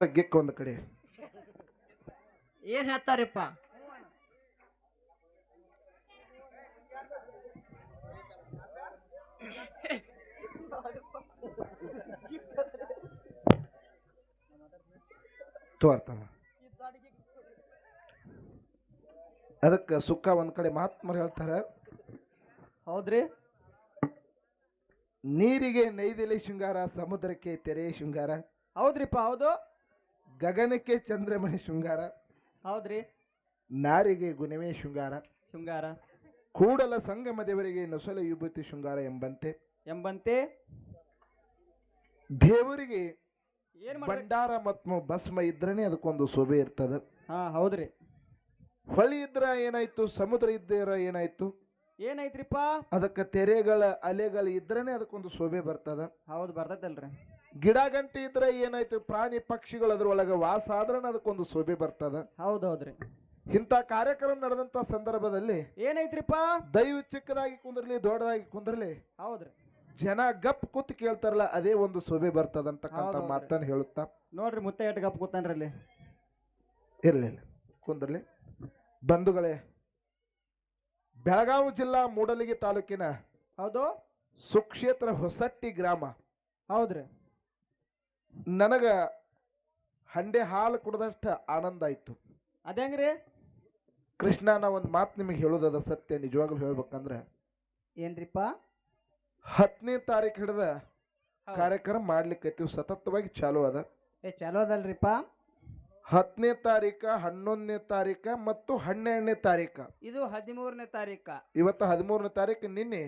ಗಿಕ್ ಒಂದ್ ಕಡೆ. ಏನ್ ಹೇಳ್ತಾರಪ್ಪ? ತೋರ್ತಮ್ಮ ಅದಕ್ಕೆ ಸುಖ ಒಂದ್ ಕಡೆ ಮಹಾತ್ಮರು ಹೇಳ್ತಾರ ಹೌದ್ರಿ? ನೀರಿಗೆ ನೈದಿಲೆ ಶೃಂಗಾರ ಸಮುದ್ರಕ್ಕೆ ತೆರೆ ಶೃಂಗಾರ. ಹೌದ್ರಿಪ್ಪ ಹೌದು. ಗಗನಕ್ಕೆ ಚಂದ್ರಮಣಿ ಶೃಂಗಾರ. ಹೌದ್ರಿ. ನಾರಿಗೆ ಗುಣವೇ ಶೃಂಗಾರ. ಶೃಂಗಾರ. ಕೂಡಲ ಸಂಗಮ ದೇವರಿಗೆ ನೊಸಲ ವಿಭೂತಿ ಶೃಂಗಾರ ಎಂಬಂತೆ. ಎಂಬಂತೆ. ದೇವರಿಗೆ ಏನ್ ಮಾಡ್ಬೇಕು? ಭಂಡಾರ ಮತ್ತು ಭಸ್ಮ ಇದ್ರನೇ ಅದಕ್ಕೊಂದು ಶೋಭೆ ಇರ್ತದ. ಹಾ ಹೌದ್ರಿ. ಹೊಳಿ ಇದ್ರ ಏನಾಯ್ತು ಸಮುದ್ರ ಇದ್ದರ ಏನಾಯ್ತು? ಏನೈತ್ರಿಪ್ಪ ಅದಕ್ಕೆ ತೆರೆಗಳ ಅಲೆಗಳು ಇದ್ರನೇ ಅದಕ್ಕೊಂದು ಶೋಭೆ ಬರ್ತದ. ಹೌದು ಬರ್ತೈತಲ್ರಿ ಗಿಡ ಗಂಟೆ ಇದ್ರೆ ಏನಾಯ್ತು? ಪ್ರಾಣಿ ಪಕ್ಷಿಗಳು ಅದ್ರೊಳಗೆ ವಾಸ ಆದ್ರೆ ಅದಕ್ಕೊಂದು ಶೋಭೆ ಬರ್ತದ. ಹೌದೌದ್ರಿ. ಇಂತ ಇಂಥ ಕಾರ್ಯಕ್ರಮ ನಡೆದಂತ ಸಂದರ್ಭದಲ್ಲಿ ಏನೈತ್ರಿಪ್ಪ? ದೈವ ಚಿಕ್ಕದಾಗಿ ಕುಂದ್ರಲಿ ದೊಡ್ಡದಾಗಿ ಕುಂದ್ರಲಿ ಹೌದ್ರಿ. ಜನ ಗಪ್ ಕೂತ್ ಕೇಳ್ತಾರಲ್ಲ ಅದೇ ಒಂದು ಶೋಭೆ ಬರ್ತದಂತ ಹೌದೌದ್ರಿ. ಮಾತನ್ನ ಹೇಳುತ್ತಾ? ನೋಡ್ರಿ ಮುತ್ತ ಎಟ್ ಗಪ್ ಕೂತಾನ್ರಿ ಅಲ್ಲಿ. ಇರ್ಲಿಲ್ಲ ಕುಂದ್ರಲಿ. ಬಂಧುಗಳೇ ಬೆಳಗಾವಿ ಜಿಲ್ಲಾ ಮೂಡಲಗಿ ತಾಲೂಕಿನ ಹೌದು. ಸುಕ್ಷೇತ್ರ ಹೊಸಟ್ಟಿ ಗ್ರಾಮ. ಹೌದ್ರಿ. ನನಗ ಹಂಡೆ ಹಾಲು ಕುಡ್ದಷ್ಟು ಆನಂದ ಆಯ್ತು. ಅದೇಂಗ್ರಿ ಕೃಷ್ಣ ನಾ ಒಂದು ಮಾತು ನಿಮಗೆ ಹೇಳೋದದ ಸತ್ಯ ನಿಜವಾಗ್ಲೂ ಹೇಳ್ಬೇಕಂದ್ರೆ. ಏನ್ರಿಪ್ಪ? ಹತ್ತನೇ ತಾರೀಕು ಹಿಡಿದ. ಕಾರ್ಯಕ್ರಮ ಮಾಡ್ಲಿಕ್ಕೈತಿ ಸತತವಾಗಿ ಚಾಲು ಅದ. ಏ ಚಲೋ ಅದಲ್ರಿಪ್ಪ. ಹತ್ತನೇ ತಾರೀಕ ಹನ್ನೊಂದನೇ ತಾರೀಕ ಮತ್ತು ಹನ್ನೆರಡನೇ ತಾರೀಕ ಇದು ಹದಿಮೂರನೇ ತಾರೀಕ ಇವತ್ತು ಹದಿಮೂರನೇ ತಾರೀಕು ನಿನ್ನೆ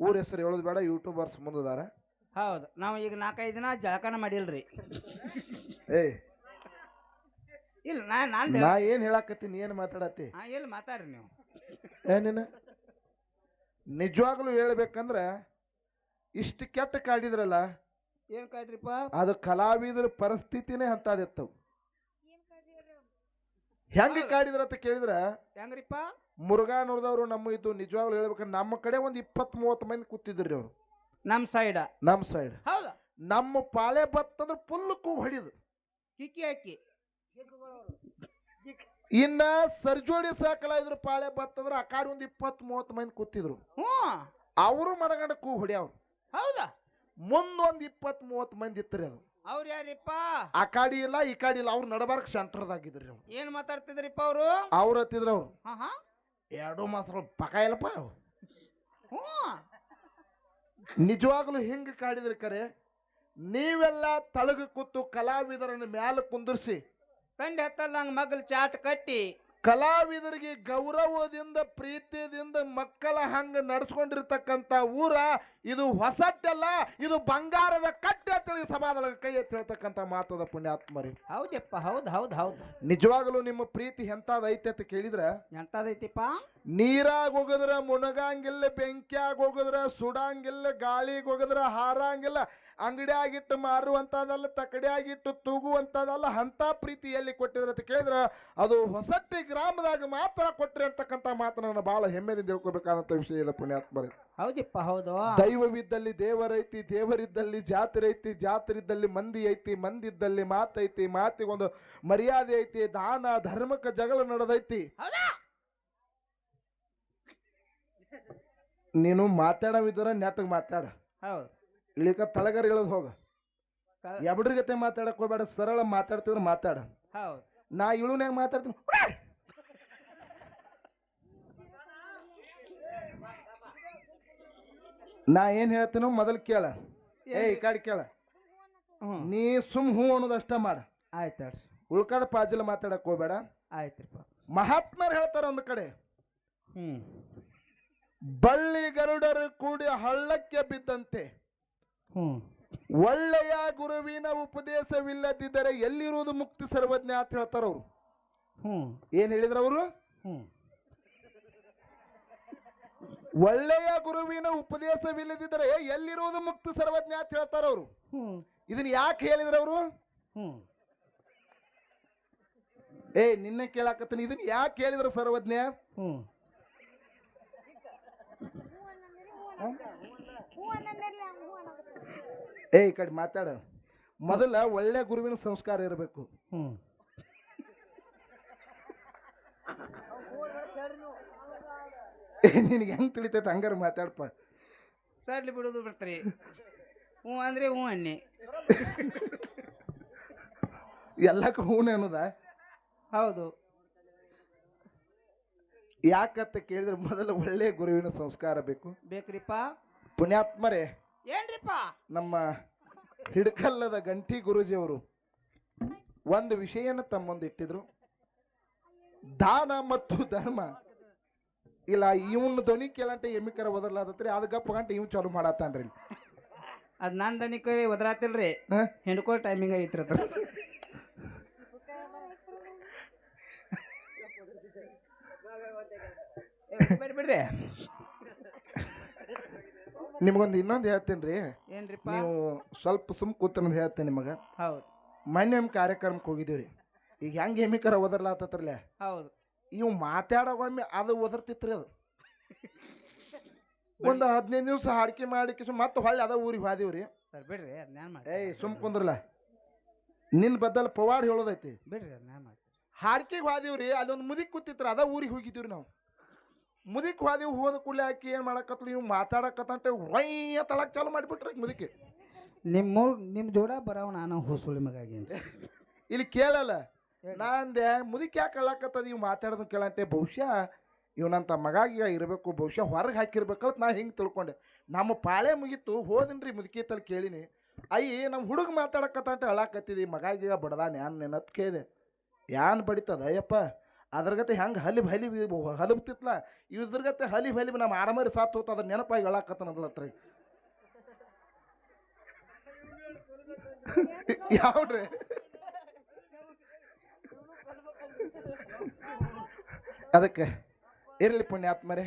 ಊರ ಹೆಸರು ಹೇಳೋದು ಬೇಡ ಯೂಟ್ಯೂಬರ್ಸ್ ಮುಂದದಾರ ಹೌದು. ನಾವು ಈಗ ನಾಲ್ಕೈದು ದಿನ ಜಳಕನ ಮಾಡಿಲ್ರಿ. ಏಯ್. ಇಲ್ಲ ನಾ ನಾನು ನಾ ಏನ್ ಹೇಳಾಕತ್ತೀನಿ ಏನ್ ಮಾತಾಡತ್ತಿ? ಹಾಂ ಎಲ್ಲಿ ಮಾತಾಡ್ರಿ ನೀವು? ಏನಿನ ನಿಜವಾಗ್ಲೂ ಹೇಳ್ಬೇಕಂದ್ರ ಇಷ್ಟು ಕೆಟ್ಟ ಕಾಡಿದ್ರಲ್ಲ ಏನ್ ಕಾಡ್ರಿಪ್ಪ? ಅದು ಕಲಾವಿದರ ಪರಿಸ್ಥಿತಿನೇ ಅಂತದಿತ್ತವು ಹೆಂಗ ಕಾಡಿದ್ರ ಅಂತ ಕೇಳಿದ್ರ? ಹೆಂಗ್ರಿಪ್ಪ? ಮುರುಘಾ ನೋಡಿದವರು ನಮ್ಮ ಇದು ನಿಜವಾಗ್ಲೂ ಹೇಳ್ಬೇಕಂದ್ರೆ ನಮ್ಮ ಕಡೆ ಒಂದು ಇಪ್ಪತ್ತ್ ಮೂವತ್ತು ಮಂದಿ ಕೂತಿದ್ರಿ ಅವ್ರು. ನಮ್ ಸೈಡ್. ನಮ್ಮ ಸೈಡ್. ಹೌದಾ. ನಮ್ಮ ಪಾಳೆ ಬತ್ತದ ಫುಲ್ ಕೂ ಹೊಡಿದು. ಕಿಕ್ಕಿ ಹಾಕಿ. ಇನ್ನ ಸರ್ಜೋಡಿ ಸಾಕಲ ಇದ್ರು ಪಾಳೆ ಬತ್ತಂದ್ರೆ ಆ ಕಾಡಿ ಒಂದ್ ಇಪ್ಪತ್ ಮೂವತ್ ಮಂದಿ ಕೂತಿದ್ರು. ಹ್ಞೂ. ಅವರು ಮನಗಂಡ ಕೂ ಹೊಡ್ಯಾವ್ರು. ಹೌದಾ. ಮುಂದೊಂದ್ ಇಪ್ಪತ್ ಮೂವತ್ ಮಂದಿ ಇತ್ತರಿ ಅದು. ಅವ್ರು ಯಾರಿಪ್ಪ? ಆ ಕಾಡಿ ಇಲ್ಲ ಈ ಕಾಡಿ ಇಲ್ಲ ಅವ್ರು ನಡಬಾರ್ಕ್ ಸೆಂಟರ್ದಾಗಿದ್ರಿ ಅವ್ರು. ಏನ್ ಮಾತಾಡ್ತಿದ್ರಿಪ್ಪ ಅವರು? ಅವ್ರು ಹತ್ತಿದ್ರ ಅವ್ರು. ಹಾ ಹಾ. ಎರಡು ಮಾತ್ರ ಪಕ ಇಲ್ಲಪ್ಪ. ಅವು. ಹ್ಞೂ. ನಿಜವಾಗ್ಲೂ ಹಿಂಗೆ ಕಾಡಿದ್ರಿ ಕರೆ, ನೀವೆಲ್ಲ ತಳಗ ಕೂತು ಕಲಾವಿದರನ್ನ ಮ್ಯಾಲ ಕುಂದಿರ್ಸಿ. ಕಂಡು ಹತ್ತಲ್ಲ ಮಗಲ್ ಚಾಟ್ ಕಟ್ಟಿ. ಕಲಾವಿದರಿಗೆ ಗೌರವದಿಂದ ಪ್ರೀತಿಯಿಂದ ಮಕ್ಕಳ ಹಂಗೆ ನಡ್ಸ್ಕೊಂಡಿರ್ತಕ್ಕಂಥ ಊರ ಇದು ಹೊಸಟ್ಟಲ್ಲ ಇದು ಬಂಗಾರದ ಕಟ್ಟೆ ಅಂತೇಳಿ ಸಮಾಧಾನ ಕೈ ಎತ್ತಿ ಹೇಳ್ತಕ್ಕಂಥ ಮಾತದ ಪುಣ್ಯಾತ್ಮರಿ ಹೌದಪ್ಪ ಹೌದು ಹೌದು ಹೌದು. ನಿಜವಾಗಲೂ ನಿಮ್ಮ ಪ್ರೀತಿ ಎಂತಾದ ಐತೆ ಅಂತ ಕೇಳಿದ್ರೆ? ಎಂತದೈತಿಪ್ಪ ನೀರಾಗ ಹೋಗದ್ರ ಮುಣಗಂಗಿಲ್ಲ ಬೆಂಕ್ಯಾಗ ಹೋಗದ್ರ ಸುಡಂಗಿಲ್ಲ ಗಾಳಿಗೆ ಹೋಗದ್ರ ಹಾರಂಗಿಲ್ಲ ಅಂಗಡಿಯಾಗಿಟ್ಟು ಮಾರುವಂಥದ್ದಲ್ಲ ತಕಡಿಯಾಗಿಟ್ಟು ತೂಗುವಂಥದ್ದಲ್ಲ ಅಂತ ಪ್ರೀತಿಯಲ್ಲಿ ಕೊಟ್ಟಿದ್ರೆ ಅಂತ ಕೇಳಿದ್ರೆ ಅದು ಹೊಸಟ್ಟಿ ಗ್ರಾಮದಾಗ ಮಾತ್ರ ಕೊಟ್ಟರೆ ಅಂತಕ್ಕಂಥ ಮಾತ್ರ ನನ್ನ ಬಹಳ ಹೆಮ್ಮೆದಿಂದ ತಿಳ್ಕೊಬೇಕಾದಂಥ ವಿಷಯ ಇದೆ ಪುಣ್ಯಾತ್ಮರಿ ಹೌದಪ್ಪ ಹೌದು. ದೈವವಿದ್ದಲ್ಲಿ ದೇವರೈತಿ ದೇವರಿದ್ದಲ್ಲಿ ಜಾತ್ರೆ ಐತಿ ಜಾತ್ರೆ ಇದ್ದಲ್ಲಿ ಮಂದಿ ಐತಿ ಮಂದಿ ಇದ್ದಲ್ಲಿ ಮಾತೈತಿ ಮಾತಿಗೊಂದು ಮರ್ಯಾದೆ ಐತಿ ದಾನ ಧರ್ಮಕ್ಕೆ ಜಗಳ ನಡೆದೈತಿ. ನೀನು ಮಾತಾಡವಿದ್ರ ನೆಟ್ಟಗೆ ಮಾತಾಡ. ಹೌದು. ಇಳಿಕ ತಳಗರ್ ಇಳದ್ ಹೋಗ. ಎಬ್ರ ಜೊತೆ ಮಾತಾಡಕ್ ಹೋಗ್ಬೇಡ ಸರಳ ಮಾತಾಡ್ತಿದ್ರೆ ಮಾತಾಡ. ಹೌದು. ನಾ ಇಳುನ್ಯಾಗ ಮಾತಾಡ್ತೀನಿ. ನಾ ಏನ್ ಹೇಳ್ತೀನೋ ಮೊದಲು ಕೇಳ. ಏ ಈ ಕಡೆ ಕೇಳ. ನೀ ಸುಮ್ ಹೂ ಅನ್ನೋದಷ್ಟ ಮಾಡ. ಆಯ್ತು ಉಳ್ಕಾದ ಪಾಜಿಲ ಮಾತಾಡಕ್ ಹೋಗ್ಬೇಡ. ಆಯ್ತ್ರಿಪ್ಪ ಮಹಾತ್ಮರು ಹೇಳ್ತಾರ ಒಂದು ಕಡೆ. ಹ್ಮ್ ಬಳ್ಳಿ ಗರುಡರು ಕೂಡಿ ಹಳ್ಳಕ್ಕೆ ಬಿದ್ದಂತೆ. ಒಳ್ಳೆಯ ಗುರುವಿನ ಉಪದೇಶವಿಲ್ಲದಿದ್ದರೆ ಎಲ್ಲಿರುವುದು ಮುಕ್ತಿ ಸರ್ವಜ್ಞ ಅಂತ ಹೇಳ್ತಾರ ಅವ್ರು ಹ್ಞೂ ಏನ್ ಹೇಳಿದ್ರ ಅವರು ಹ್ಞೂ ಒಳ್ಳೆಯ ಗುರುವಿನ ಉಪದೇಶವಿಲ್ಲದಿದ್ದರೆ ಎಲ್ಲಿರುವುದು ಮುಕ್ತಿ ಸರ್ವಜ್ಞ ಅಂತ ಹೇಳ್ತಾರ ಅವರು ಹ್ಞೂ ಇದನ್ನ ಯಾಕೆ ಹೇಳಿದ್ರ ಅವರು ಹ್ಞೂ ಏ ನಿನ್ನೆ ಕೇಳಾಕತ್ತೀನಿ ಇದನ್ನ ಯಾಕೆ ಹೇಳಿದ್ರು ಸರ್ವಜ್ಞ ಹ್ಞೂ ಏ ಈ ಕಡೆ ಮಾತಾಡ. ಮೊದಲ ಒಳ್ಳೆ ಗುರುವಿನ ಸಂಸ್ಕಾರ ಇರಬೇಕು. ಹ್ಞೂ ನಿನಗೆ ಹೆಂಗ್ ತಿಳಿತೈತೆ ಹಂಗಾರ ಮಾತಾಡಪ್ಪ ಸಡ್ಲಿ ಬಿಡೋದು ಬಿಡ್ತಾರೆ. ಹ್ಞೂ ಅಂದ್ರೆ ಹ್ಞೂ ಅಣ್ಣೆ ಎಲ್ಲಕ್ಕ ಹೂನ ಅನ್ನೋದ? ಹೌದು. ಯಾಕಂತ ಕೇಳಿದ್ರೆ ಮೊದಲು ಒಳ್ಳೆ ಗುರುವಿನ ಸಂಸ್ಕಾರ ಬೇಕು. ಬೇಕ್ರಿಪ್ಪ. ಪುಣ್ಯಾತ್ಮರೇ ಏನ್ರಿಪ್ಪ? ನಮ್ಮ ಹಿಡ್ಕಲ್ಲದ ಗಂಟಿ ಗುರೂಜಿಯವರು ಒಂದು ವಿಷಯನ ತಮ್ಮೊಂದು ಇಟ್ಟಿದ್ರು. ದಾನ ಮತ್ತು ಧರ್ಮ. ಇಲ್ಲ ಇವನ್ ಧ್ವನಿ ಕೇಳಂటే ಎಮ್ಮಿಕರ ಒದರ್ಲಾದತ್ರಿ ಅದು ಗಪ್ಪ ಗಂಟೆ ಇವ್ ಚಾಲು ಮಾಡತ್ತಾನ್ರಿ. ಅದ್ ನಾನ್ ದನಿ ಕೈ ಒದರಾತಿಲ್ರಿ ಹೆಣ್ಕೋ ಟೈಮಿಂಗ್ ಐತ್ರಿ ಅದ ಬಿಡ್ರಿ ಬಿಡ್ರಿ ನಿಮ್ಗೊಂದು ಇನ್ನೊಂದು ಹೇಳ್ತೇನೆ ರೀ. ನೀವು ಸ್ವಲ್ಪ ಸುಮ್ ಕೂತನ ಹೇಳ್ತೇನೆ ನಿಮಗೆ. ಹೌದು. ಮೊನ್ನೆ ಒಮ್ಮೆ ಕಾರ್ಯಕ್ರಮಕ್ಕೆ ರೀ ಈಗ ಹೆಂಗೆ ಹೆಮಿಕರ ಒದರ್ಲಾತತ್ರಲ್ಲ ಹೌದು. ಇವ್ ಮಾತಾಡೋಗೊಮ್ಮೆ ಅದು ಒದರ್ತಿತ್ರಿ ಅದು. ಒಂದು ಹದಿನೈದು ದಿವಸ ಹಾಡಿಕೆ ಮಾಡಿ ಕಿಶು ಮತ್ತೆ ಹೊಳ್ಳಿ ಅದ ಊರಿಗೆ ಹೋದಿವ್ರಿ. ಸರ್ ಬಿಡ್ರಿ ಮಾಡಿ ಏಯ್ ಸುಮ್ ಕುಂದ್ರಲ್ಲ ನಿನ್ ಬದ್ದಲ್ ಪವಾಡ್ ಹೇಳೋದೈತಿ. ಬಿಡ್ರಿ ಅದ್ನ್ಯಾನ್ ಮಾಡಿ ರೀ ಹೋದಿವ್ರಿ ಅಲ್ಲೊಂದು ಮುದಿ ಕೂತಿತ್ರ ಅದ ಊರಿಗೆ ಹೋಗಿದ್ದೀವ್ರಿ ನಾವು. ಮುದಿಕ್ ಹೋದಿವ್ ಹೋದ ಕೂಡಲೇ ಆಕಿ ಏನು ಮಾಡಕತ್ಲು? ನೀವು ಮಾತಾಡಕತ್ತಂತೆ ವಯ್ಯ ತಳಕ್ ಚಾಲು ಮಾಡಿಬಿಟ್ರಿ ಮುದಿಕೆ. ನಿಮ್ಮ ನಿಮ್ಮ ಜೋಡ ಬರವ ನಾನು ಹೊಸುಳಿ ಮಗಾಗಿ ಇಲ್ಲಿ ಕೇಳಲ್ಲ. ನಾ ಅಂದೆ ಮುದಿಕ್ ಯಾಕೆ ಅಳ್ಳಾಕತ್ತದ? ಇವ್ ಮಾತಾಡೋದು ಕೇಳಂತೆ ಬಹುಶಃ ಇವನಂತ ಮಗಾಗಿ ಇರಬೇಕು ಬಹುಶಃ ಹೊರಗೆ ಹಾಕಿರ್ಬೇಕಂತ ನಾ ಹಿಂಗೆ ತಿಳ್ಕೊಂಡೆ. ನಮ್ಮ ಪಾಳೆ ಮುಗೀತು ಹೋದನ್ರಿ ಮುದುಕಿ ತಲೆ ಕೇಳಿನಿ. ಅಯ್ಯ ನಮ್ಮ ಹುಡುಗ ಮಾತಾಡಕತ್ತಂತೆ ಅಳಾಕತ್ತಿದಿ ಮಗಾಗಿ ಬಡದಾನ ಯಾನ್ ನೆನತ್ ಕೇಳಿದೆ. ಯಾನ್ ಬಡಿತದ ಅಯ್ಯಪ್ಪ? ಅದ್ರಗತೆ ಹೆಂಗೆ ಹಲಿಬ್ ಹಲಿ ಹಲಬ್ತಿತ್ಲ? ಇದ್ರಗತೆ ಹಲಿಬ್ ಹಲಿಬ್ ನಮ್ಮ ಆರಾಮರಿ ಸಾತ್ ಹೋತ ಅದ್ರ ನೆನಪಾಗಿ ಅಳಾಕತ್ತನದ್ಲತ್ರ ಯಾವ್ರಿ ಅದಕ್ಕೆ ಇರಲಿ ಪುಣ್ಯಾತ್ಮರೇ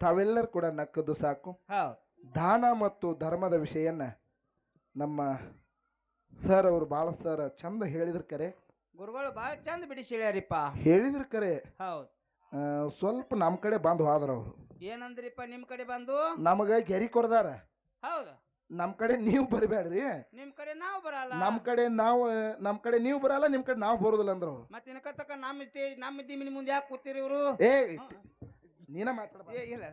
ತಾವೆಲ್ಲರೂ ಕೂಡ ನಕ್ಕದು ಸಾಕು. ದಾನ ಮತ್ತು ಧರ್ಮದ ವಿಷಯನ್ನ ನಮ್ಮ ಸರ್ ಅವರು ಭಾಳ ಸರ್ ಚಂದ ಹೇಳಿದ್ರ ಕರೆ. ಗುರುಗಳು ಭಾಳ ಚಂದ ಬಿಡಿಸಿ ಹೇಳ್ಯಾರಿಪ್ಪ ಹೇಳಿದ್ರು ಕರೆ. ಹೌದು. ಸ್ವಲ್ಪ ನಮ್ಮ ಕಡೆ ಬಂದು ಹೋದ್ರ ಅವರು. ಏನಂದ್ರಿಪ್ಪ ನಿಮ್ಮ ಕಡೆ ಬಂದು? ನಮಗ ಗೆರಿ ಕೊಡ್ದಾರ. ಹೌದು. ನಮ್ಮ ಕಡೆ ನೀವು ಬರಬೇಡ್ರಿ ನಿಮ್ಮ ಕಡೆ ನಾವು ಬರಲ್ಲ. ನಮ್ಮ ಕಡೆ ನಾವು ನಮ್ಮ ಕಡೆ ನೀವು ಬರಲ್ಲ ನಿಮ್ಮ ಕಡೆ ನಾವು ಬರೋದಿಲ್ಲ ಅಂದ್ರ ಅವ್ರು. ಮತ್ತೆ ನಮ್ಮ ನಮ್ಮಿದ್ದಿ ನಮ್ಮ ದಿಮಿನಿ ಮುಂದೆ ಯಾಕೆ ಕೂತೀರಿ ಇವರು? ಏ ನೀನ ಮಾತಾಡ ಇಲ್ಲ.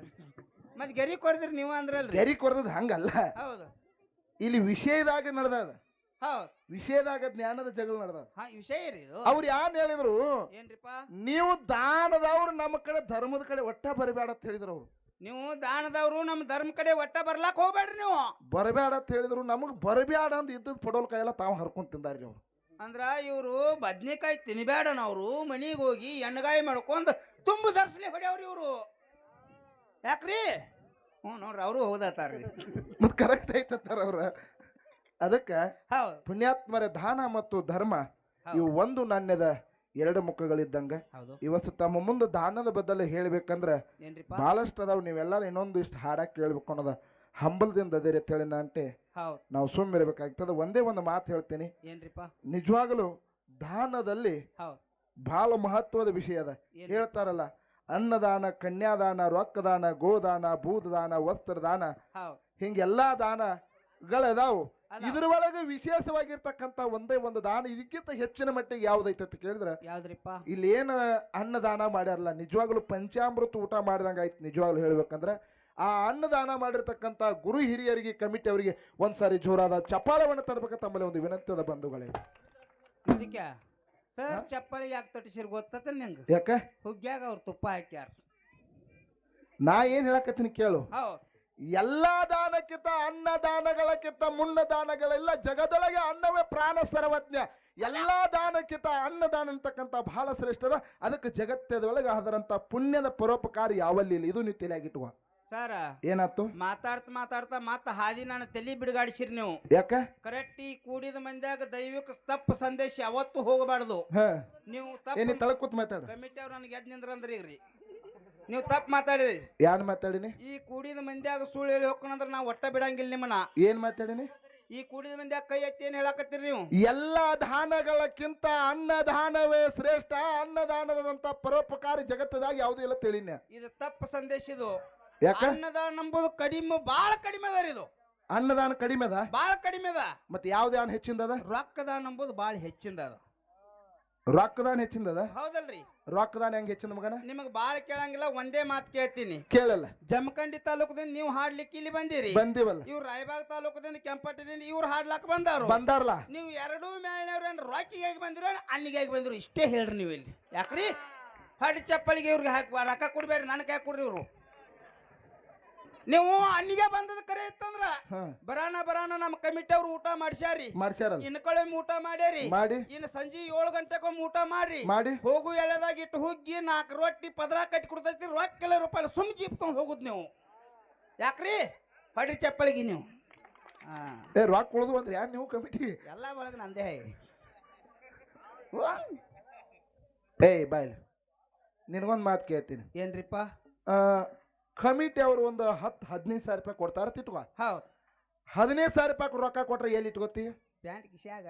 ಮತ್ತೆ ಗೆರಿ ಕೊರಿದ್ರಿ ನೀವು ಅಂದ್ರಲ್ರಿ. ಗೆರಿ ಕೊಡ್ದದ್ ಹಂಗಲ್ಲ. ಹೌದು. ಇಲ್ಲಿ ವಿಷಯದಾಗ ನಡೆದದ. ಹೌದು ವಿಷಯದಾಗ ಜ್ಞಾನದ ಜಗಳ ನಡೆದ ಹಾ ವಿಷಯ ರೀ ಇದು. ಅವ್ರು ಯಾರು ಹೇಳಿದ್ರು? ಏನ್ರಿಪ್ಪ? ನೀವು ದಾನದವ್ರು ನಮ್ಮ ಕಡೆ ಧರ್ಮದ ಕಡೆ ಒಟ್ಟ ಬರಬೇಡ ಅಂತ ಹೇಳಿದ್ರು ಅವ್ರು. ನೀವು ದಾನದವ್ರು ನಮ್ಮ ಧರ್ಮ ಕಡೆ ಒಟ್ಟ ಬರ್ಲಾಕ್ ಹೋಗ್ಬೇಡ್ರಿ ನೀವು. ಬರಬೇಡ ಅಂತ ಹೇಳಿದ್ರು ನಮಗ್ ಬರಬೇಡ ಅಂತ ಇದ್ದ ಪಡೋಲ್ ಕೈಯೆಲ್ಲ ತಾವು ಹರ್ಕೊಂಡ್ ತಿಂದಾರ್ರಿ ಅವ್ರು. ಅಂದ್ರ ಇವರು ಬದ್ನಿಕಾಯಿ ತಿನ್ಬೇಡನವ್ರು ಮನಿಗೆ ಹೋಗಿ ಎಣ್ಣಗಾಯಿ ಮಾಡ್ಕೊಂಡ್ ತುಂಬ ದರ್ಶಲಿ ಹೊಡ್ಯಾವ್ರಿ ಇವರು. ಯಾಕ್ರಿ? ಹ್ಞೂ ನೋಡ್ರಿ ಅವರು ಹೋದಾತಾರ್ರಿ. ಮತ್ ಕರೆಕ್ಟ್ ಐತತ್ತಾರ ಅವ್ರ. ಅದಕ್ಕ ಹೌದು. ಪುಣ್ಯಾತ್ಮರ ದಾನ ಮತ್ತು ಧರ್ಮ ಇವು ಒಂದು ನಾಣ್ಯದ ಎರಡು ಮುಖಗಳಿದ್ದಂಗ. ಹೌದು. ಇವತ್ತು ತಮ್ಮ ಮುಂದೆ ದಾನದ ಬದಲು ಹೇಳ್ಬೇಕಂದ್ರ ಏನ್ರಿಪ್ಪ? ಬಹಳಷ್ಟು ಅದಾವ ನೀವೆಲ್ಲರೂ ಇನ್ನೊಂದು ಇಷ್ಟು ಹಾಡಕ್ಕೆ ಕೇಳ್ಬೇಕು ಅನ್ನೋದ ಹಂಬಲದಿಂದ ಅದೇ ರೀತಿ ಹೇಳಿ ಅಂಟೆ ಹೌದು. ನಾವು ಸುಮ್ಮಿರ್ಬೇಕಾಗ್ತದ ಒಂದೇ ಒಂದು ಮಾತು ಹೇಳ್ತೀನಿ. ಏನ್ರಿಪ್ಪ? ನಿಜವಾಗಲೂ ದಾನದಲ್ಲಿ ಹೌದು. ಬಹಳ ಮಹತ್ವದ ವಿಷಯ ಅದ. ಏನ್ ಹೇಳ್ತಾರಲ್ಲ ಅನ್ನದಾನ ಕನ್ಯಾದಾನ ರೊಕ್ಕದಾನ ಗೋದಾನ ಭೂತದಾನ ವಸ್ತ್ರದಾನ ಹೌದು. ಹಿಂಗೆಲ್ಲಾ ದಾನಗಳದಾವು. ಇದ್ರ ಒಳಗೆ ವಿಶೇಷವಾಗಿರ್ತಕ್ಕಂತ ಒಂದೇ ಒಂದು ದಾನ ಇದಕ್ಕಿಂತ ಹೆಚ್ಚಿನ ಮಟ್ಟಿಗೆ ಯಾವ್ದೈತೆ ಅಂತ ಕೇಳಿದ್ರೆ ಯಾವ್ದ್ರಿಪ್ಪ? ಇಲ್ಲಿ ಏನು ಅನ್ನದಾನ ಮಾಡ್ಯಾರಲ್ಲ ನಿಜವಾಗ್ಲೂ ಪಂಚಾಮೃತ ಊಟ ಮಾಡಿದಂಗ ಆಯ್ತು ನಿಜವಾಗ್ಲೂ ಹೇಳ್ಬೇಕಂದ್ರೆ ಆ ಅನ್ನದಾನ ಮಾಡಿರ್ತಕ್ಕಂಥ ಗುರು ಹಿರಿಯರಿಗೆ ಕಮಿಟಿ ಅವರಿಗೆ ಒಂದ್ಸಾರಿ ಜೋರಾದ ಚಪ್ಪಾಳವನ್ನು ತರಬೇಕ ತಮ್ಮಲ್ಲಿ ಒಂದು ವಿನಂತಿ ಅದ ಬಂಧುಗಳೇ ಸರ್ ಚಪ್ಪಾಳಿ ಚಪ್ಪಳಿ ಯಾಕೆ ತೊಟ್ಟಿಸಿರ್ ಗೊತ್ತತ ನಿಂಗೆ? ಯಾಕೆ? ಹುಗ್ಗ್ಯಾಗ ಅವ್ರು ತುಪ್ಪ ಹಾಕ್ಯಾರ. ನಾ ಏನ್ ಹೇಳಕತ್ತೀನಿ ಕೇಳು. ಹೌದು. ಎಲ್ಲಾ ದಾನಕ್ಕಿಂತ ಅನ್ನದಾನಗಳಕ್ಕಿಂತ ಮುನ್ನ ದಾನಗಳೆಲ್ಲ ಜಗದೊಳಗೆ ಅನ್ನವೇ ಪ್ರಾಣ ಸರ್ವಜ್ಞ. ಎಲ್ಲ ದಾನಕ್ಕಿಂತ ಅನ್ನದಾನ ಅಂತಕ್ಕಂಥ ಬಹಳ ಶ್ರೇಷ್ಠದ ಅದಕ್ಕೆ ಜಗತ್ತದೊಳಗೆ ಅದರಂತ ಪುಣ್ಯದ ಪರೋಪಕಾರ ಯಾವಲ್ಲಿ ಇಲ್ಲ. ಇದು ನೀವು ತಲೆಯಾಗಿಟ್ಟುವ ಸರ್ ಏನಾಯ್ತು? ಮಾತಾಡ್ತಾ ಮಾತಾಡ್ತಾ ಮತ್ತ ಹಾದಿ ನಾನು ತಲೆ ಬಿಡುಗಾಡಿಸಿರಿ ನೀವು. ಯಾಕ? ಕರೆಕ್ಟ್ ಈ ಕೂಡಿದ ಮಂದ್ಯಾಗ ದೈವಿಕ ತಪ್ಪು ಸಂದೇಶ ಯಾವತ್ತು ಹೋಗಬಾರ್ದು. ಹ. ನೀವು ಏನಿ ಮಾತಾಡ. ಕಮಿಟಿ ಅವ್ರು ನನಗೆ ಎದ್ ನಿಂದ್ರಂದ್ರಿ ನೀವು ತಪ್ಪು ಮಾತಾಡಿದ್ರಿ. ಯಾರು ಮಾತಾಡಿನಿ? ಈ ಕೂಡಿದ ಮಂದ್ಯಾಗ ಸುಳ್ಳು ಹೇಳಿ ಹೋಗ್ಕೊಂಡ್ರ ನಾವು ಒಟ್ಟ ಬಿಡಂಗಿಲ್ಲ ನಿಮ್ಮನ್ನ. ಏನ್ ಮಾತಾಡಿನಿ? ಈ ಕೂಡಿದ ಮಂದ್ಯಾಗ ಕೈ ಎತ್ತಿ ಏನ್ ಹೇಳಕತ್ತೀರಿ ನೀವು? ಎಲ್ಲ ದಾನಗಳಕ್ಕಿಂತ ಅನ್ನದಾನವೇ ಶ್ರೇಷ್ಠ. ಅನ್ನದಾನದಂತ ಪರೋಪಕಾರಿ ಜಗತ್ತದಾಗ ಯಾವುದು ಇಲ್ಲ ತಿಳಿನ ಇದು ತಪ್ಪು ಸಂದೇಶ ಇದು. ಯಾಕ? ಅನ್ನದಾನ ನಂಬುದು ಕಡಿಮೆ ಬಾಳ ಕಡಿಮೆ ಅದ ಇದು. ಅನ್ನದಾನ ಕಡಿಮೆ ಅದ? ಬಾಳ ಕಡಿಮೆ ಅದ. ಮತ್ತೆ ಯಾವ್ದು ದಾನ ಹೆಚ್ಚಿಂದ ಅದ? ರೊಕ್ಕದಾನ ನಂಬೋದು ಬಾಳ ಹೆಚ್ಚಿಂದ ಅದ. ರೊಕ್ಕದಾನ ಹೆಚ್ಚಿಂದ ಅದ ಹೌದಲ್ರಿ. ರೊಕ್ಕದಾನ ಹೆಂಗ್ ಹೆಚ್ಚಿಂದ ಮಗನ? ನಿಮಗ್ ಬಾಳ ಕೇಳಂಗಿಲ್ಲ ಒಂದೇ ಮಾತು ಕೇಳ್ತೀನಿ. ಕೇಳಲ್ಲ. ಜಮಖಂಡಿ ತಾಲೂಕದಿಂದ ನೀವು ಹಾಡ್ಲಿಕ್ಕೆ ಇಲ್ಲಿ ಬಂದಿರಿ. ಬಂದಿವಲ್ಲ. ಇವ್ರು ರಾಯಬಾಗ್ ತಾಲೂಕದಿಂದ ಕೆಂಪಟ್ಟದಿಂದ ಇವ್ರು ಹಾಡ್ಲಾಕ ಬಂದಾರು ಬಂದಾರಲ್ಲ ನೀವು ಎರಡೂ ಮೇಲಿನವ್ರು ರೊಕ್ಕಿಗಾಗಿ ಬಂದಿರೋ ಅನ್ನಿಗಾಗಿ ಬಂದಿರು ಇಷ್ಟೇ ಹೇಳ್ರಿ ನೀವು ಇಲ್ಲಿ ಯಾಕ್ರಿ? ಹಡಿ ಚಪ್ಪಲಿಗೆ ಇವ್ರಿಗೆ ಹಾಕಿ ರೊಕ್ಕ ಕೊಡ್ಬೇಡ್ರಿ ನನ್ನ ಕೈ ಕೊಡ್ರಿ ಇವ್ರು. ನೀವು ಅನ್ನಿಗೆ ಬಂದದ ಕರೆ ಇತ್ತಂದ್ರ ಹಾ. ಬರಾನ ಬರಾನ ನಮ್ಮ ಕಮಿಟಿ ಅವ್ರು ಊಟ ಮಾಡ್ಸ್ಯಾರಿ. ಮಾಡ್ಸ್ಯಾರಲ್ಲ. ಇನ್ಕೊಳೊಮ್ಮೆ ಊಟ ಮಾಡ್ಯಾರಿ. ಮಾಡಿ. ಇನ್ನು ಸಂಜೆ ಏಳು ಗಂಟೆಗೊಮ್ಮೆ ಊಟ ಮಾಡ್ರಿ. ಮಾಡಿ. ಹೋಗು ಎಳೆದಾಗ ಇಟ್ಟು ಹುಗ್ಗಿ ನಾಲ್ಕು ರೊಟ್ಟಿ ಪದರ ಕಟ್ಟಿ ಕೊಡ್ತೈತಿ ರೊಕ್ಕ ರೂಪಾಯಿ ಸುಮ್ ಜೀಪ್ತೊಂಡು ಹೋಗುದ್ ನೀವು. ಯಾಕ್ರಿ? ಪಡ್ರಿ ಚಪ್ಪಳಿಗೆ ನೀವು. ಹಾ. ಏ ರೊಕ್ಕ ಉಳ್ದು ಅಂದ್ರೆ ಯಾರು ನೀವು ಕಮಿಟಿ ಎಲ್ಲ ಒಳಗೆ ನಂದೇ. ಏಯ್ ಬಾಯ್ ನಿನಗೊಂದು ಮಾತು ಕೇಳ್ತೀನಿ. ಏನ್ರಿಪ್ಪ? ಕಮಿಟಿ ಅವರು ಒಂದು ಹತ್ತು ಹದಿನೈದು ಸಾವಿರ ರೂಪಾಯಿ ಕೊಡ್ತಾರ ತಿಟ್ಕೋ. ಹೌದು. ಹದಿನೈದು ಸಾವಿರ ರೂಪಾಯಿ ರೊಕ್ಕ ಕೊಟ್ರೆ ಎಲ್ಲಿ ಇಟ್ಕೋತಿ? ಪ್ಯಾಂಟ್ ಕಿಶಾಗ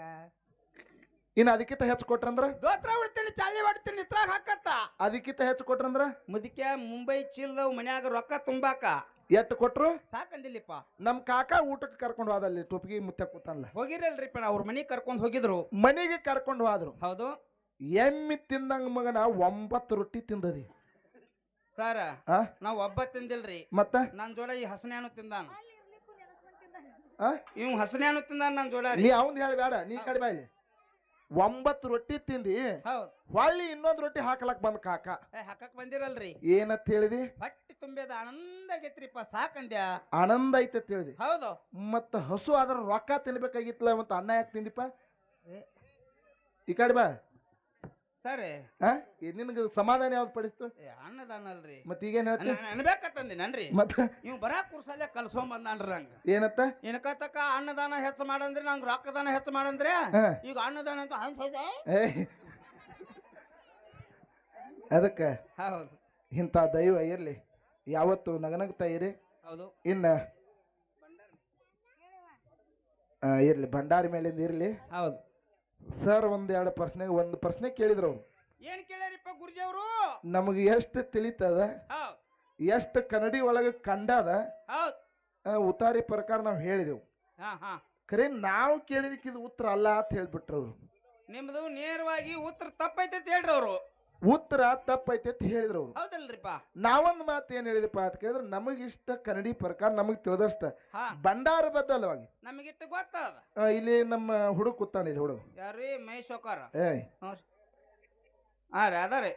ಇನ್ನು ಅದಕ್ಕಿಂತ ಹೆಚ್ಚು ಕೊಟ್ರಂದ್ರ? ದೋತ್ರ ಬಿಡ್ತೀನಿ ಚಾಳಿ ಹೊಡ್ತೀನಿ ಇತ್ರಾಗ ಹಾಕತ್ತ. ಅದಕ್ಕಿಂತ ಹೆಚ್ಚು ಕೊಟ್ರಂದ್ರ? ಮುದಕ್ಕೆ ಮುಂಬೈ ಚೀಲ್ದವ್ ಮನ್ಯಾಗ ರೊಕ್ಕ ತುಂಬಾಕ. ಎಷ್ಟು ಕೊಟ್ರು? ಸಾಕಂದಿಲ್ಲಪ್ಪ. ನಮ್ಮ ಕಾಕ ಊಟಕ್ಕೆ ಕರ್ಕೊಂಡು ಹೋದಲ್ಲಿ ಟೊಪ್ಗಿ ಮುತ್ತೆ ಕೂತಲ್ಲ. ಹೋಗಿರಲ್ರಿ ಪಣ ಅವ್ರ ಮನೆಗೆ ಕರ್ಕೊಂಡು ಹೋಗಿದ್ರು. ಮನೆಗೆ ಕರ್ಕೊಂಡು ಹೋದ್ರು. ಹೌದು. ಎಮ್ಮಿ ತಿಂದಂಗ ಮಗನ ಒಂಬತ್ತು ರೊಟ್ಟಿ ತಿಂದದಿ. ಸರ ಆ? ನಾವ್ ಒಬ್ಬ ತಿಂದಿಲ್ರಿ. ಮತ್ತ? ನನ್ನ ಜೋಡ ಈ ಹಸನ್ಯಾನು ತಿಂದಾನ. ಆ? ಇವ್ ಹಸನ್ಯಾನು ತಿಂದಾನ ನನ್ ಜೋಡ ರೀ. ನೀ ಅವನ್ ಹೇಳಿ ಬೇಡ ನೀ ಕಡಿಮೆ ಇಲ್ಲಿ ಒಂಬತ್ತು ರೊಟ್ಟಿ ತಿಂದಿ ಹೌದ್. ಹೊಳ್ಳಿ ಇನ್ನೊಂದು ರೊಟ್ಟಿ ಹಾಕಲಕ್ ಬಂದ ಕಾಕ. ಏ ಹಾಕಕ್ ಬಂದಿರಲ್ರಿ. ಏನಂತ ಹೇಳಿದಿ? ಹೊಟ್ಟಿ ತುಂಬಿದ ಆನಂದ ಆಗೈತ್ರಿಪ್ಪ ಸಾಕಂದ್ಯ. ಆನಂದ ಐತೆ ಹೇಳಿದಿ. ಹೌದು. ಮತ್ತ ಹಸು ಆದ್ರ ರೊಕ್ಕ ತಿನ್ಬೇಕಾಗಿತ್ತಲ್ಲ ಮತ್ತ ಅನ್ನ ಯಾಕೆ ತಿಂದಿಪ್ಪ? ಏ. ಈ ಕಡೆ ಬಾ. ಸರಿ ನಿನಗೆ ಸಮಾಧಾನ ಯಾವ್ದು ಪಡಿಸ್ತು? ಏ ಅಣ್ಣದಾನ ಅಲ್ರಿ ಮತ್ತ ಈಗೇನ್ ಹೇಳ್ತಿ? ಅನ್ಬೇಕತ್ತಂದಿ ನನ್ರಿ. ಮತ್ತ ನೀವು ಬರಾ ಕುರ್ಸಲ್ಲೇ ಕಲ್ಸೊಂಡ್ ಬಂದಾನ್ರಿ ಹಂಗ. ಏನತ್ತ? ಇನ್ಕತಕ ಅನ್ನದಾನ ಹೆಚ್ಚು ಮಾಡಂದ್ರೆ ನಂಗೆ ರೊಕ್ಕದಾನ ಹೆಚ್ಚು ಮಾಡಂದ್ರೆ ಈಗ ಅನ್ನದಾನ ಅಂತ ಅನ್ಸೈತೆ ಅದಕ್ಕ ಹೌದು. ಇಂಥ ದೈವ ಇರ್ಲಿ. ಯಾವತ್ತು ನಗನಗ್ತಾ ಇರಿ. ಹೌದು. ಇನ್ನ ಇರ್ಲಿ ಭಂಡಾರಿ ಮೇಲಿಂದ ಇರ್ಲಿ. ಹೌದು. ಸರ್ ಒಂದ್ ಎರಡು ಪ್ರಶ್ನೆ ಒಂದು ಪ್ರಶ್ನೆ ಕೇಳಿದ್ರು ಅವ್ರು. ಏನ್ ಕೇಳ್ಯಾರಿಪ್ಪ ಗುರುಜಿ ಅವರು? ನಮಗೆ ಎಷ್ಟು ತಿಳಿತದ? ಹೌದ್. ಎಷ್ಟು ಕನ್ನಡಿ ಒಳಗೆ ಕಂಡದ ಹೌದ್. ಆ, ಉತ್ತಾರಿ ಪ್ರಕಾರ ನಾವು ಹೇಳಿದೆವು. ಹಾ ಹಾ. ಖರೆ ನಾವು ಕೇಳಿದಕ್ಕೆ ಇದು ಉತ್ತರ ಅಲ್ಲ ಅಂತ ಹೇಳ್ಬಿಟ್ರು ಅವ್ರು. ನಿಮ್ದು ನೇರವಾಗಿ ಉತ್ತರ ತಪ್ಪೈತೆ ಅಂತ ಹೇಳ್ರಿ ಅವರು. ಉತ್ತರ ತಪ್ಪೈತೆ ಅಂತ ಹೇಳಿದ್ರು ಅವರು. ಹೌದಲ್ರಿಪ್ಪ. ನಾವೊಂದು ಮಾತು ಏನ್ ಹೇಳಿದಪ್ಪ ಅಂತ ಕೇಳಿದ್ರೆ ನಮಗಿಷ್ಟ ಕನ್ನಡಿ ಪ್ರಕಾರ ನಮಗೆ ತಿಳಿದಷ್ಟ ಹಾ. ಭಂಡಾರ ಬದ್ದಲ್ವಾಗಿ ನಮಗಿಟ್ಟು ಗೊತ್ತದ. ಆ, ಇಲ್ಲಿ ನಮ್ಮ ಹುಡುಗ ಕೂತಾನ ಇಲ್ಲಿ ಹುಡುಗ. ಯಾರ್ರಿ? ಮಹೇಶ್ ಅವಕಾರ ಏಯ್. ಹಾ ರೀ ಅದ ರೀ.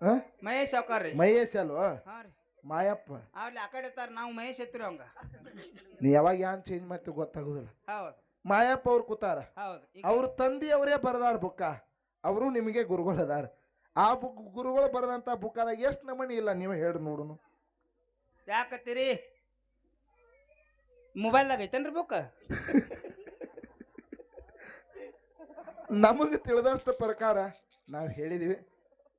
ಆ? ಮಹೇಶ್ ಸೌಕಾರ ರೀ. ಮಹೇಶ್ ಅಲ್ವಾ? ಹಾ ರೀ. ಮಾಯಪ್ಪ. ಅವ್ರಲ್ಲಿ ಆ ಕಡೆ ಇರ್ತಾರ ನಾವು ಮಹೇಶ್ ಎತ್ತಿರಿ ಅವಂಗ. ನೀ ಯಾವಾಗ ಯಾನ್ ಚೇಂಜ್ ಮಾಡ್ತೀವಿ ಗೊತ್ತಾಗುದಿಲ್ಲ. ಹೌದು. ಮಾಯಪ್ಪ ಅವ್ರು ಕೂತಾರ. ಹೌದು. ಈಗ ಅವ್ರ ತಂದಿ ಅವರೇ ಬರದಾರ ಬುಕ್ಕ. ಅವರು ನಿಮಗೆ ಗುರುಗಳು ಅದಾರ ಆ ಬುಕ್ ಗುರುಗಳು ಬರೆದಂತ ಅದಾಗ ಎಷ್ಟು ನಮೂನಿ ಇಲ್ಲ ನೀವು ಹೇಳಿ ನೋಡುನು. ಯಾಕತ್ತೀರಿ? ಮೊಬೈಲ್ದಾಗ ಐತೇನ್ರಿ ಬುಕ್? ನಮಗೆ ತಿಳಿದಷ್ಟು ಪ್ರಕಾರ ನಾವು ಹೇಳಿದೀವಿ.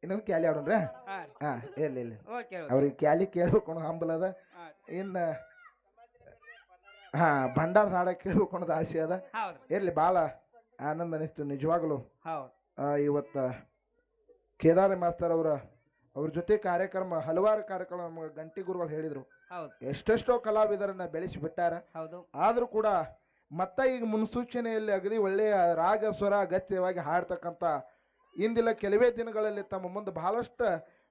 ಇನ್ನೊಂದು ಕ್ಯಾಲಿ ಆಡೋಣ್ರೆ? ಹಾ ರೀ. ಹಾಂ ಇಲ್ಲ ಓಕೆ ಅವ್ರಿಗೆ ಕ್ಯಾಲಿ ಕೇಳ್ಬೇಕು ಅದ. ಇನ್ನ ಹಾ ಭಂಡಾರದ ಹಾಡ ಕೇಳ್ಬೇಕು ಅನ್ನೋದು ಆಸೆ ಅದ. ಹೌದು ಇರ್ಲಿ ಭಾಳ ಆನಂದ ಅನಿಸ್ತು ನಿಜವಾಗ್ಲು. ಹೌದು. ಇವತ್ತ ಕೇದಾರ ಮಾಸ್ತರ್ ಅವರ ಅವ್ರ ಜೊತೆ ಕಾರ್ಯಕ್ರಮ ಹಲವಾರು ಕಾರ್ಯಕ್ರಮ ನಮಗೆ ಗಂಟಿ ಗುರುಗಳು ಹೇಳಿದ್ರು. ಹೌದು. ಎಷ್ಟೆಷ್ಟೋ ಕಲಾವಿದರನ್ನ ಬೆಳೆಸಿ ಬಿಟ್ಟಾರ. ಹೌದು. ಆದರೂ ಕೂಡ ಮತ್ತ ಈಗ ಮುನ್ಸೂಚನೆಯಲ್ಲಿ ಅಗದಿ ಒಳ್ಳೆಯ ರಾಗ ಸ್ವರ ಅಗತ್ಯವಾಗಿ ಹಾಡ್ತಕ್ಕಂಥ ಇಂದಿಲ್ಲ ಕೆಲವೇ ದಿನಗಳಲ್ಲಿ ತಮ್ಮ ಮುಂದೆ ಬಹಳಷ್ಟು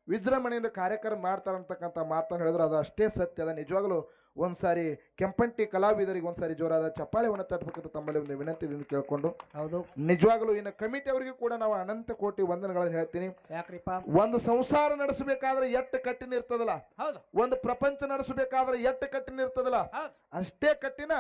ವಿಜೃಂಭಣೆಯಿಂದ ಕಾರ್ಯಕ್ರಮ ಮಾಡ್ತಾರಂತಕ್ಕಂಥ ಮಾತನ್ನು ಹೇಳಿದ್ರು. ಅದು ಅಷ್ಟೇ ಸತ್ಯ. ಅದ ನಿಜವಾಗ್ಲೂ ಒಂದ್ಸಾರಿ ಕೆಂಪಂಟಿ ಕಲಾವಿದರಿಗೆ ಒಂದ್ಸಾರಿ ಜೋರಾದ ಚಪ್ಪಾಳೆವನ್ನು ತಟ್ಟಬೇಕಂತ ತಮ್ಮಲ್ಲಿ ಒಂದು ವಿನಂತಿದಿಂದ ಕೇಳಿಕೊಂಡು. ಹೌದು. ನಿಜವಾಗಲೂ ಇನ್ನು ಕಮಿಟಿ ಅವರಿಗೆ ಕೂಡ ನಾವು ಅನಂತ ಕೋಟಿ ವಂದನೆಗಳನ್ನು ಹೇಳ್ತೀನಿ. ಯಾಕ್ರಿಪ್ಪ? ಒಂದು ಸಂಸಾರ ನಡೆಸಬೇಕಾದ್ರೆ ಎಟ್ಟು ಕಠಿಣ ಇರ್ತದಲ್ಲ? ಹೌದು. ಒಂದು ಪ್ರಪಂಚ ನಡೆಸಬೇಕಾದ್ರೆ ಎಟ್ಟು ಕಠಿಣ ಇರ್ತದಲ್ಲ? ಅಷ್ಟೇ ಕಠಿಣ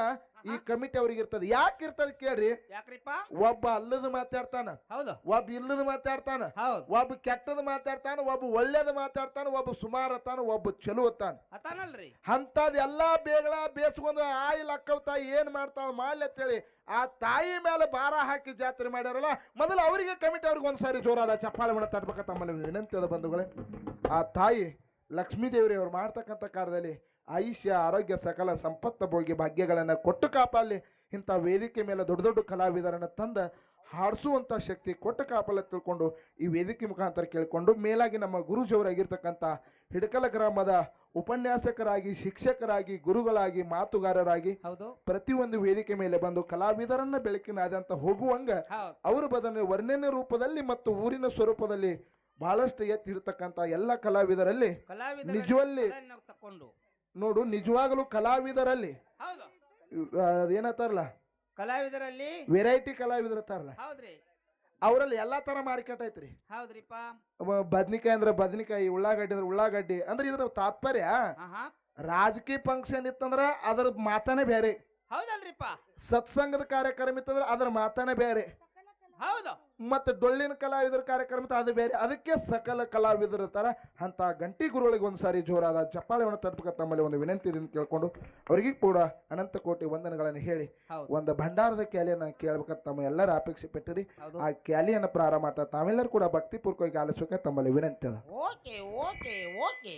ಈ ಕಮಿಟಿ ಅವ್ರಿಗೆ ಇರ್ತದೆ. ಯಾಕೆ ಇರ್ತದ ಕೇಳ್ರಿ? ಯಾಕ್ರಿಪ್ಪ? ಒಬ್ಬ ಅಲ್ಲದ ಮಾತಾಡ್ತಾನ ಹೌದು. ಒಬ್ಬ ಇಲ್ಲದ ಮಾತಾಡ್ತಾನ ಹೌದು. ಒಬ್ಬ ಕೆಟ್ಟದ ಮಾತಾಡ್ತಾನ ಒಬ್ಬ ಒಳ್ಳೇದ ಮಾತಾಡ್ತಾನ ಒಬ್ಬ ಸುಮಾರು ಅತ್ತಾನ ಒಬ್ಬ ಚಲೋ ಅತ್ತಾನ. ಅಂತದ ಅಂತದ್ ಎಲ್ಲಾ ಬೇಗಳ ಬೇಸ್ಕೊಂಡು ಆಯಿಲ್ ಅಕ್ಕವ್ ತಾಯಿ ಏನ್ ಮಾಡ್ತಾಳ ಮಾಡ್ಲಿ ಅಂತೇಳಿ ಆ ತಾಯಿ ಮೇಲೆ ಭಾರ ಹಾಕಿ ಜಾತ್ರೆ ಮಾಡ್ಯಾರಲ್ಲ ಮೊದಲು ಅವರಿಗೆ ಕಮಿಟಿ ಅವ್ರಿಗೆ ಒಂದ್ಸಾರಿ ಜೋರಾದ ಚಪ್ಪಾಳೆ ಮಣ ತಟ್ಬೇಕ ತಮ್ಮಲ್ಲಿ ವಿನಂತಿ ಅದ ಬಂಧುಗಳೇ. ಆ ತಾಯಿ ಲಕ್ಷ್ಮೀ ದೇವರಿ ಅವ್ರು ಮಾಡ್ತಕ್ಕಂಥ ಕಾರ್ಯದಲ್ಲಿ ಆಯುಷ್ಯ ಆರೋಗ್ಯ ಸಕಲ ಸಂಪತ್ತ ಭೋಗಿ ಭಾಗ್ಯಗಳನ್ನು ಕೊಟ್ಟು ಕಾಪಾಲಿ ಇಂಥ ವೇದಿಕೆ ಮೇಲೆ ದೊಡ್ಡ ದೊಡ್ಡ ಕಲಾವಿದರನ್ನು ತಂದ ಹಾಡಿಸುವಂಥ ಶಕ್ತಿ ಕೊಟ್ಟ ಕಾಪಾಲೆ ತಿಳ್ಕೊಂಡು ಈ ವೇದಿಕೆ ಮುಖಾಂತರ ಕೇಳಿಕೊಂಡು ಮೇಲಾಗಿ ನಮ್ಮ ಗುರುಜಿಯವರಾಗಿರ್ತಕ್ಕಂಥ ಹಿಡಕಲ ಗ್ರಾಮದ ಉಪನ್ಯಾಸಕರಾಗಿ ಶಿಕ್ಷಕರಾಗಿ ಗುರುಗಳಾಗಿ ಮಾತುಗಾರರಾಗಿ ಹೌದು. ಪ್ರತಿಯೊಂದು ವೇದಿಕೆ ಮೇಲೆ ಬಂದು ಕಲಾವಿದರನ್ನ ಬೆಳಕಿನಾದಂತ ಹೋಗುವಂಗ ಅವರು ಬದನೆ ವರ್ಣನೆ ರೂಪದಲ್ಲಿ ಮತ್ತು ಊರಿನ ಸ್ವರೂಪದಲ್ಲಿ ಬಹಳಷ್ಟು ಎತ್ತಿ ಎಲ್ಲ ಕಲಾವಿದರಲ್ಲಿ ಕಲಾವಿದ ನಿಜವಲ್ಲಿ ತಕೊಂಡು ನೋಡು ನಿಜವಾಗ್ಲೂ ಕಲಾವಿದರಲ್ಲಿ. ಹೌದು. ಅದೇನತ್ತಾರಲ್ಲ? ಕಲಾವಿದರಲ್ಲಿ ವೆರೈಟಿ ಕಲಾವಿದರ ತಾರಲ್ಲ ಹೌದ್ರಿ. ಅವರಲ್ಲಿ ಎಲ್ಲಾ ತರ ಮಾರ್ಕೆಟ್ ಐತ್ರಿ. ಹೌದ್ರಿಪ್ಪ. ಬದ್ನಿಕಾಯಿ ಅಂದ್ರೆ ಬದ್ನಿಕಾಯಿ ಉಳ್ಳಾಗಡ್ಡಿ ಅಂದ್ರೆ ಉಳ್ಳಾಗಡ್ಡಿ ಅಂದ್ರೆ ಇದ್ರ ತಾತ್ಪರ್ಯ ರಾಜಕೀಯ ಫಂಕ್ಷನ್ ಇತ್ತಂದ್ರ ಅದ್ರ ಮಾತಾನೆ ಬೇರೆ ಹೌದಲ್ರಿಪ್ಪ. ಸತ್ಸಂಗದ ಕಾರ್ಯಕ್ರಮ ಇತ್ತಂದ್ರ ಅದ್ರ ಮಾತಾನೆ ಬೇರೆ ಹೌದು. ಮತ್ತೆ ಡೊಳ್ಳಿನ ಕಲಾವಿದರ ಕಾರ್ಯಕ್ರಮ ಅದು ಬೇರೆ. ಅದಕ್ಕೆ ಸಕಲ ಕಲಾವಿದರು ತರ ಅಂತ ಗಂಟಿ ಗುರುಗಳಿಗೆ ಒಂದ್ಸಾರಿ ಜೋರಾದ ಚಪ್ಪಾಳೆವನ್ನು ತಟ್ಟಬೇಕಂತ ತಮ್ಮಲ್ಲಿ ಒಂದು ವಿನಂತಿ ಇದೆ ಅಂತ ಕೇಳ್ಕೊಂಡು ಅವರಿಗೆ ಕೂಡ ಅನಂತ ಕೋಟಿ ವಂದನೆಗಳನ್ನು ಹೇಳಿ ಒಂದು ಭಂಡಾರದ ಕ್ಯಾಲಿಯನ್ನ ಕೇಳ್ಬೇಕ ತಮ್ಮ ಎಲ್ಲರ ಅಪೇಕ್ಷೆ ಪಟ್ಟಿರಿ. ಆ ಕ್ಯಾಲಿಯನ್ನು ಪ್ರಾರಂಭ ಮಾಡ್ತಾರೆ ತಾವೆಲ್ಲರೂ ಕೂಡ ಭಕ್ತಿಪೂರ್ವಕವಾಗಿ ಆಲಿಸ್ಬೇಕಂತ ತಮ್ಮಲ್ಲಿ ವಿನಂತಿ ಅದ. Okay okay okay.